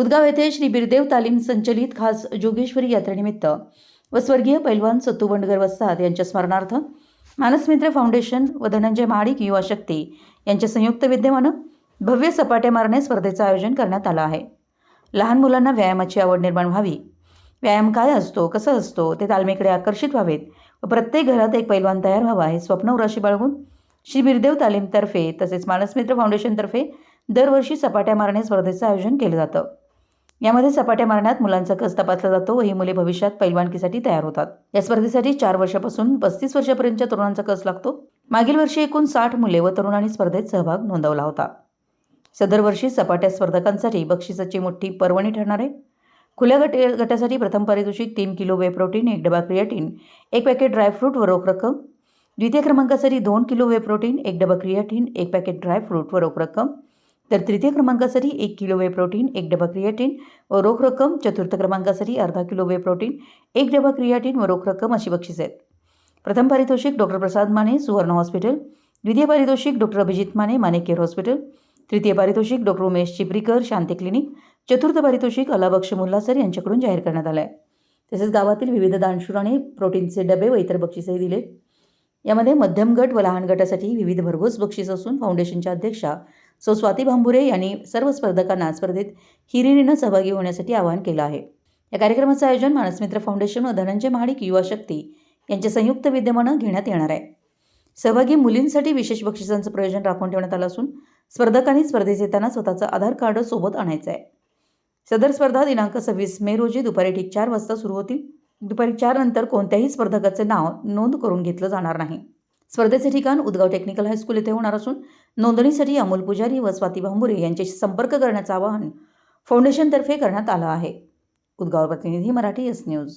उदगाव येथे श्री बिरदेव तालीम संचलित खास जोगेश्वरी यात्रेनिमित्त व स्वर्गीय पैलवान सत्तू बंडगर वस्ताद यांच्या स्मरणार्थ मानसमित्र फाउंडेशन व धनंजय महाडिक युवा शक्ती यांच्या संयुक्त विद्यमानं भव्य सपाट्या मारणे स्पर्धेचं आयोजन करण्यात आलं आहे. लहान मुलांना व्यायामाची आवड निर्माण व्हावी. व्यायाम काय असतो कसा असतो ते तालमीकडे आकर्षित व्हावेत व प्रत्येक घरात एक पैलवान तयार व्हावा हे स्वप्न उराशी बाळगून श्री बिरदेव तालीमतर्फे तसेच मानसमित्र फाउंडेशनतर्फे दरवर्षी सपाट्या मारणे स्पर्धेचं आयोजन केलं जातं. यामध्ये सपाट्या मारण्यात मुलांचा कस तपासला जातो व ही मुले भविष्यात पैलवानकीसाठी तयार होतात. या स्पर्धेसाठी चार वर्षापासून पस्तीस वर्षापर्यंतच्या तरुणांचा कस लागतो? मागील वर्षी एकूण साठ मुले व तरुणांनी स्पर्धेत सहभाग नोंदवला होता. सदर वर्षी सपाट्या स्पर्धकांसाठी बक्षिसाची मोठी पर्वणी ठरणार आहे. खुल्या गट गटासाठी प्रथम पारितोषिक तीन किलो वे प्रोटीन एक डबा क्रियाटीन एक पॅकेट ड्रायफ्रूट व रोख रक्कम. द्वितीय क्रमांकासाठी दोन किलो वे प्रोटीन एक डबा क्रियाटीन एक पॅकेट ड्रायफ्रूट व रोख रक्कम. तर तृतीय क्रमांकासाठी एक किलो वे प्रोटीन एक डबा क्रियाटीन व रोख रक्कम चतुर्थ क्रमांकासाठी अर्धा किलो वे प्रोटीन एक डबा क्रियाटीन व रोख रक्कम अशी बक्षीस आहेत. प्रथम पारितोषिक डॉक्टर प्रसाद माने सुवर्ण हॉस्पिटल द्वितीय पारितोषिक doctor Abhijit Mane Mane care hospital तृतीय पारितोषिक डॉक्टर उमेश चिपरीकर शांती क्लिनिक चतुर्थ पारितोषिक अलाबक्ष मुल्ला सर यांच्याकडून जाहीर करण्यात आलं आहे तसेच गावातील विविध दानशुराने प्रोटीनचे डबे व इतर बक्षिसही दिले यामध्ये मध्यम गट व लहान गटासाठी विविध भरघोस बक्षीस असून फाउंडेशनच्या अध्यक्षा सो स्वाती भांबुरे यांनी सर्व स्पर्धकांना स्पर्धेत हिरिरीनं सहभागी होण्यासाठी आवाहन केलं आहे. या कार्यक्रमाचं आयोजन मानसमित्र फाउंडेशन व धनंजय महाडिक युवा शक्ती यांच्या संयुक्त विद्यमानं घेण्यात येणार आहे. सहभागी मुलींसाठी विशेष बक्षिसांचं प्रयोजन राखून ठेवण्यात आलं असून स्पर्धकांनी स्पर्धेत येताना स्वतःचं आधार कार्ड सोबत आणायचं आहे सदर स्पर्धा दिनांक सव्वीस मे रोजी दुपारी ठीक चार वाजता सुरू होतील. दुपारी चार नंतर कोणत्याही स्पर्धकाचे नाव नोंद करून घेतलं जाणार नाही. स्पर्धेचे ठिकाण उदगाव टेक्निकल हायस्कूल येथे होणार असून नोंदणीसाठी अमोल पुजारी व स्वाती भांबुरे यांच्याशी संपर्क करण्याचं आवाहन फाउंडेशनतर्फे करण्यात आलं आहे. उदगाव प्रतिनिधी मराठी एस न्यूज